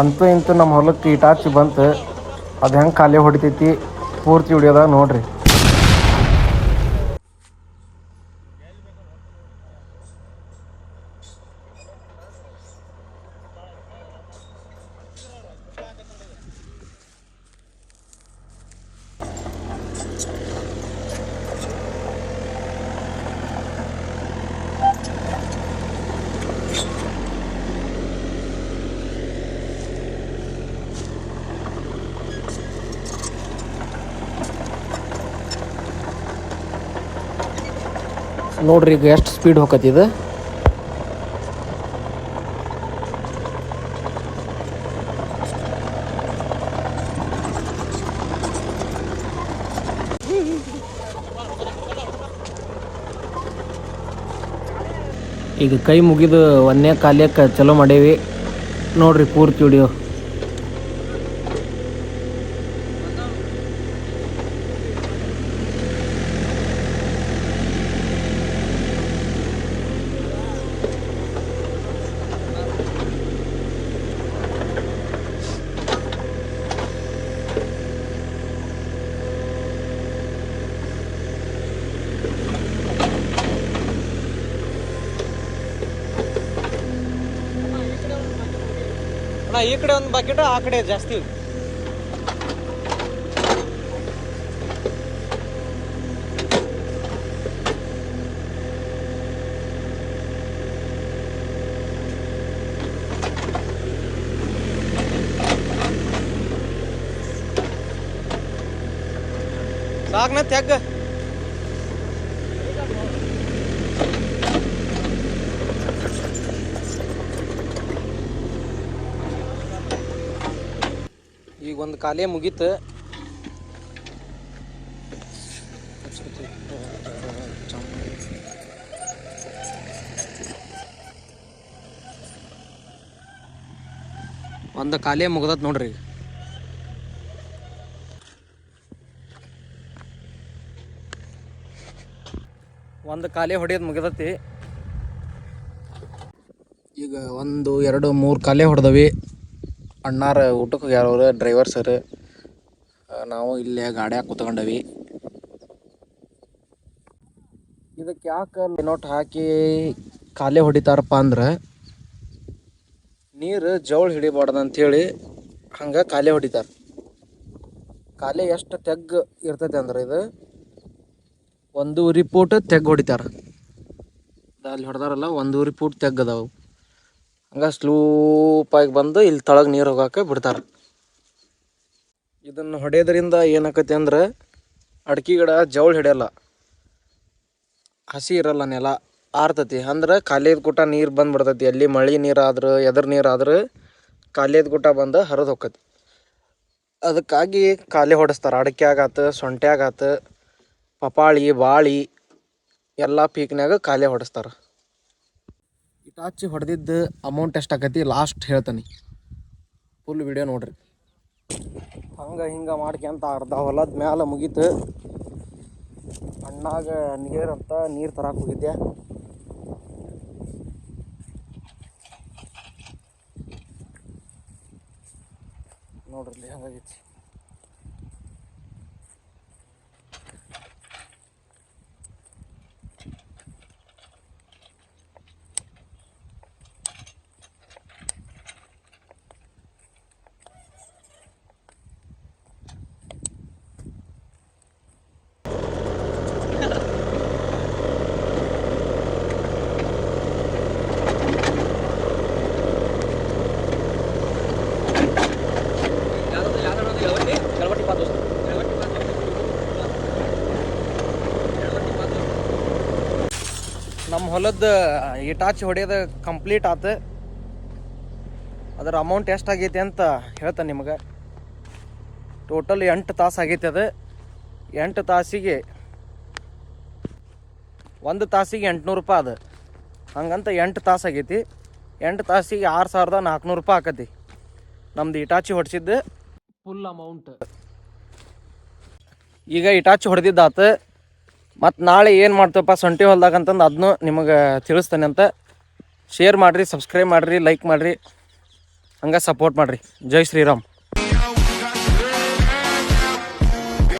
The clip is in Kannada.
ಅಂತೂ ಇಂತೂ ನಮ್ಮ ಹೊಲಕ್ಕೆ ಇಟಾಚಿ ಬಂತು ಅದು ಹೆಂಗೆ ಖಾಲಿ ಹೊಡಿತೈತಿ ಪೂರ್ತಿ ಹೊಡಿಯೋದಾಗ ನೋಡ್ರಿ. ನೋಡ್ರಿ ಈಗ ಎಷ್ಟು ಸ್ಪೀಡ್ ಹೋಗತ್ತಿದ ಈಗ ಕೈ ಮುಗಿದು ಒಂದೇ ಕಾಲಕ್ಕೆ ಚಲೋ ಮಾಡೇವಿ. ನೋಡ್ರಿ ಪೂರ್ತಿ ವಿಡಿಯೋ ಅಣ್ಣ ಈ ಕಡೆ ಒಂದು ಬಕೆಟ್ ಆ ಕಡೆ ಜಾಸ್ತಿ ಸಾಕ್ನ ತೆಗ್ಗ ಈಗ ಒಂದು ಕಾಲೇ ಮುಗೀತು. ಒಂದು ಕಾಲೇ ಮುಗ್ದತ್ ನೋಡ್ರಿ ಒಂದು ಕಾಲೇ ಹೊಡೆಯೋದು ಮುಗಿದತಿ. ಈಗ ಒಂದು, ಎರಡು, ಮೂರು ಕಾಲೇ ಹೊಡೆದವಿ. ಅಣ್ಣಾರ ಊಟಕ್ಕೆ ಹೋಗ್ಯಾರವ್ರು ಡ್ರೈವರ್ ಸರ್ ನಾವು ಇಲ್ಲೇ ಗಾಡ್ಯಾಗ ಕೂತ್ಕೊಂಡವಿ. ಇದಕ್ಕೆ ಯಾಕೆ ನೋಟ್ ಹಾಕಿ ಕಾಲೇ ಹೊಡಿತಾರಪ್ಪ ಅಂದ್ರೆ ನೀರು ಜವಳ ಹಿಡಿಬಾರ್ದು ಅಂಥೇಳಿ ಹಂಗೆ ಕಾಲೇ ಹೊಡಿತಾರೆ. ಕಾಲೇ ಎಷ್ಟು ತೆಗ್ ಇರ್ತೈತೆ ಅಂದ್ರೆ ಇದು? ಒಂದೂವರೆ ಪೂಟ್ ತೆಗ್ ಹೊಡಿತಾರೆ. ಅಲ್ಲಿ ಹೊಡೆದಾರಲ್ಲ, ಒಂದೂವರೆ ಪೂಟ್ ತೆಗ್ಗದವು ಹಂಗೆ ಸ್ಲೂಪಾಗಿ ಬಂದು ಇಲ್ಲಿ ತಳಗೆ ನೀರು ಹೋಗಾಕ ಬಿಡ್ತಾರೆ. ಇದನ್ನು ಹೊಡೆಯೋದ್ರಿಂದ ಏನಾಕತಿ ಅಂದ್ರೆ ಅಡ್ಕೆ ಗಿಡ ಜವಳ ಹಿಡಿಯಲ್ಲ, ಹಸಿ ಇರಲ್ಲ ನೆಲ ಆರ್ತತಿ. ಅಂದ್ರೆ ಖಾಲಿದ ಗುಟ ನೀರು ಬಂದ್ಬಿಡ್ತೈತಿ. ಎಲ್ಲಿ ಮಳೆ ನೀರು ಆದ್ರೆ ಎದ್ರ ನೀರು ಆದ್ರೆ ಖಾಲಿದ ಗುಟ ಬಂದು ಹರಿದು ಹೋಕತಿ ಅದಕ್ಕಾಗಿ ಖಾಲಿ ಹೊಡೆಸ್ತಾರೆ. ಅಡಿಕೆ ಆಗತ್ತೆ ಸೊಂಟೆ ಪಪಾಳಿ ಬಾಳಿ ಎಲ್ಲ ಪೀಕ್ನ್ಯಾಗ ಖಾಲಿ ಹೊಡೆಸ್ತಾರೆ. ಇಟಾಚಿ ಹೊಡೆದಿದ್ದು ಅಮೌಂಟ್ ಎಷ್ಟು ಆಕತಿ ಲಾಸ್ಟ್ ಹೇಳ್ತಾನೆ. ಫುಲ್ ವಿಡಿಯೋ ನೋಡ್ರಿ. ಹಂಗೆ ಹಿಂಗೆ ಮಾಡ್ಕ್ಯಂತ ಅರ್ಧ ಹೊಲದ ಮ್ಯಾಲೆ ಮುಗೀತು. ಅಣ್ಣಾಗ ನೀರು ಅಂತ ನೀರು ತರಕ್ಕೆ ಹೋಗಿದ್ದೆ. ನೋಡ್ರಿ ಹೆಂಗಾಗೈತಿ ನಮ್ಮ ಹೊಲದ ಇಟಾಚಿ ಹೊಡೆಯೋದು ಕಂಪ್ಲೀಟ್ ಆತು. ಅದರ ಅಮೌಂಟ್ ಎಷ್ಟು ಎಷ್ಟಾಗೈತಿ ಅಂತ ಹೇಳ್ತಾನೆ ನಿಮಗೆ. ಟೋಟಲ್ ಎಂಟು ತಾಸು ಆಗೈತಿ ಅದು. ಎಂಟು ತಾಸಿಗೆ ಒಂದು ತಾಸಿಗೆ ಎಂಟುನೂರು ರೂಪಾಯಿ ಅದು. ಹಂಗಂತ ಎಂಟು ತಾಸು ಆಗೈತಿ. ಎಂಟು ತಾಸಿಗೆ ಆರು ಸಾವಿರದ ನಾಲ್ಕುನೂರು ರೂಪಾಯಿ ಆಕತಿ. ನಮ್ದು ಇಟಾಚಿ ಹೊಡ್ಸಿದ್ದು. ಫುಲ್ ಅಮೌಂಟ್ ಈಗ ಇಟಾಚಿ ಹೊಡೆದಿದ್ದಾತು. ಮತ್ತು ನಾಳೆ ಏನು ಮಾಡ್ತೇವಪ್ಪ ಸೊಂಟಿ ಹೊಲ್ದಾಗ ಅಂತಂದು ಅದನ್ನು ನಿಮಗೆ ತಿಳಿಸ್ತೇನೆ ಅಂತ. ಶೇರ್ ಮಾಡಿರಿ ಸಬ್ಸ್ಕ್ರೈಬ್ ಮಾಡಿರಿ ಲೈಕ್ ಮಾಡಿರಿ. ಹಂಗೆ ಸಪೋರ್ಟ್ ಮಾಡಿರಿ. ಜೈ ಶ್ರೀರಾಮ್.